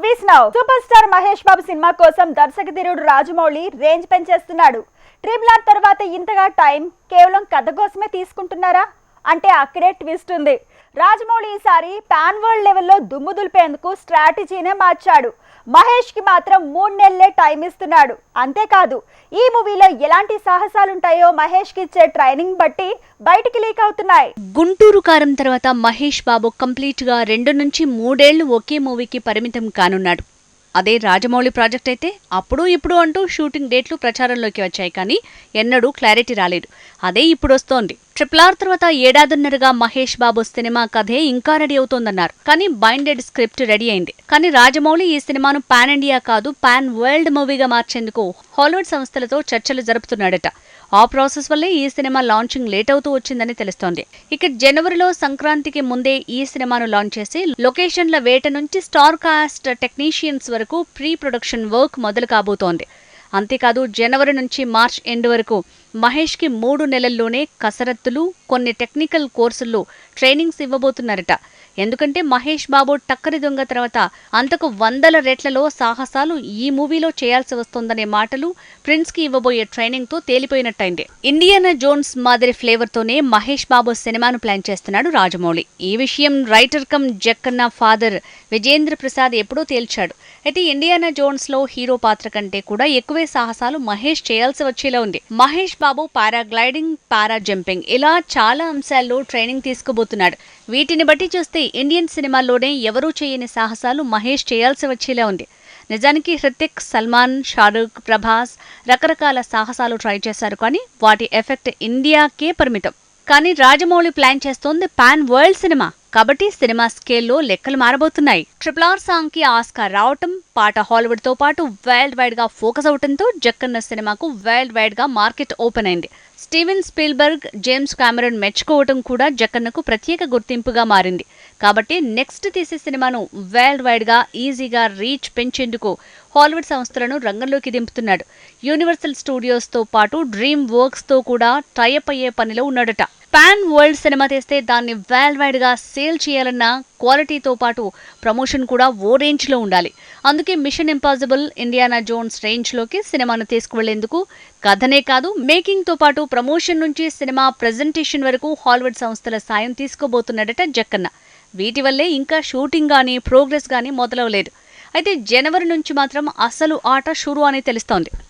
Movies now super star Mahesh Babu cinema కోసం దర్శకధీరుడు Rajamouli range పెంచేస్తున్నాడు. ట్రిపుల్ ఆర్ తర్వాత ఇంతగా టైం కేవలం కథ కోసమే తీసుకుంటున్నారా? అంటే అక్కడే ట్విస్ట్ ఉంది. రాజమౌళి ఈసారి పాన్ వరల్డ్ లెవెల్లో దుమ్ము దులిపేందుకు స్ట్రాటజీనే మార్చాడు. మహేష్కి మాత్రం మూడు నెలలే టైం ఇస్తున్నాడు. అంతేకాదు ఈ మూవీలో ఎలాంటి సాహసాలు ఉంటాయో ఇచ్చే ట్రైనింగ్ బట్టి బయటికి లీక్ అవుతున్నాయి. గుంటూరు కారం తర్వాత మహేష్ బాబు కంప్లీట్గా రెండు నుంచి మూడేళ్ళు ఒకే మూవీకి పరిమితం కానున్నాడు. అదే రాజమౌళి ప్రాజెక్ట్ అయితే అప్పుడు ఇప్పుడు అంటూ షూటింగ్ డేట్లు ప్రచారంలోకి వచ్చాయి కానీ ఎన్నడూ క్లారిటీ రాలేదు. అదే ఇప్పుడు వస్తోంది ట్రిపుల్ ఆర్ తర్వాత ఏడాదిన్నరగా మహేష్ బాబు సినిమా కథే ఇంకా రెడీ అవుతోందన్నారు. కానీ బైండెడ్ స్క్రిప్ట్ రెడీ అయింది. కానీ రాజమౌళి ఈ సినిమాను పాన్ ఇండియా కాదు పాన్ వరల్డ్ మూవీగా మార్చేందుకు హాలీవుడ్ సంస్థలతో చర్చలు జరుపుతున్నాడట. ఆ ప్రాసెస్ వల్లే ఈ సినిమా లాంచింగ్ లేట్ అవుతూ వచ్చిందని తెలుస్తోంది. ఇక జనవరిలో సంక్రాంతికి ముందే ఈ సినిమాను లాంచ్ చేసి లొకేషన్ల వేట నుంచి స్టార్ కాస్ట్ టెక్నీషియన్స్ వరకు ప్రీ ప్రొడక్షన్ వర్క్ మొదలు కాబోతోంది. అంతేకాదు జనవరి నుంచి మార్చ్ ఎండ్ వరకు మహేష్కి మూడు నెలల్లోనే కసరత్తులు కొన్ని టెక్నికల్ కోర్సుల్లో ట్రైనింగ్స్ ఇవ్వబోతున్నారట. ఎందుకంటే మహేష్ బాబు టక్కరి దొంగ తర్వాత అంతకు వందల రెట్లలో సాహసాలు ఈ మూవీలో చేయాల్సి వస్తోందనే మాటలు ప్రిన్స్కి ఇవ్వబోయే ట్రైనింగ్తో తేలిపోయినట్టయింది. ఇండియానా జోన్స్ మాదిరి ఫ్లేవర్ తోనే మహేష్ బాబు సినిమాను ప్లాన్ చేస్తున్నాడు రాజమౌళి. ఈ విషయం writer come Jakkanna father Vijayendra Prasad ఎప్పుడో తేల్చాడు. అయితే ఇండియానా జోన్స్లో హీరో పాత్ర కంటే కూడా ఎక్కువే సాహసాలు మహేష్ చేయాల్సి వచ్చేలా ఉంది. Mahesh Babu paragliding para jumping ఇలా చాలా అంశాల్లో ట్రైనింగ్ తీసుకోబోతున్నాడు. వీటిని బట్టి చూస్తే ఇండియన్ సినిమాల్లోనే ఎవరూ చేయని సాహసాలు మహేష్ చేయాల్సి వచ్చేలా ఉంది. నిజానికి హృతిక్ సల్మాన్ షారూక్ ప్రభాస్ రకరకాల సాహసాలు ట్రై చేశారు కానీ వాటి ఎఫెక్ట్ ఇండియాకే పరిమితం. కానీ రాజమౌళి ప్లాన్ చేస్తోంది పాన్ వరల్డ్ సినిమా. కాబట్టి సినిమా స్కేల్లో లెక్కలు మారబోతున్నాయి. ట్రిపుల్ ఆర్ సాంగ్కి ఆస్కార్ రావటం పాట హాలీవుడ్తో పాటు వరల్డ్ వైడ్గా ఫోకస్ అవటంతో జక్కన్న సినిమాకు వరల్డ్ వైడ్గా మార్కెట్ ఓపెన్ అయింది. స్టీవెన్ స్పీల్బర్గ్ జేమ్స్ కామెరన్ మెచ్చుకోవటం కూడా జక్కన్నకు ప్రత్యేక గుర్తింపుగా మారింది. కాబట్టి నెక్స్ట్ తీసే సినిమాను వరల్డ్ వైడ్గా ఈజీగా రీచ్ పెంచేందుకు హాలీవుడ్ సంస్థలను రంగంలోకి దింపుతున్నాడు. యూనివర్సల్ స్టూడియోస్తో పాటు డ్రీమ్ వర్క్స్తో కూడా టైఅప్ అయ్యే పనిలో ఉన్నాడట. పాన్ వరల్డ్ సినిమా తీస్తే దాన్ని వరల్డ్ వైడ్గా సేల్ చేయాలన్న క్వాలిటీతో పాటు ప్రమోషన్ కూడా ఓ రేంజ్లో ఉండాలి. అందుకే మిషన్ ఇంపాసిబుల్ ఇండియానా జోన్స్ రేంజ్లోకి సినిమాను తీసుకువెళ్ళేందుకు కథనే కాదు మేకింగ్తో పాటు ప్రమోషన్ నుంచి సినిమా ప్రెజెంటేషన్ వరకు హాలీవుడ్ సంస్థల సాయం తీసుకోబోతున్నాడట జక్కన్న. వీటి వల్లే ఇంకా షూటింగ్ గానీ ప్రోగ్రెస్ గానీ మొదలవలేదు. అయితే జనవరి నుంచి మాత్రం అసలు ఆట షురు అని తెలుస్తోంది.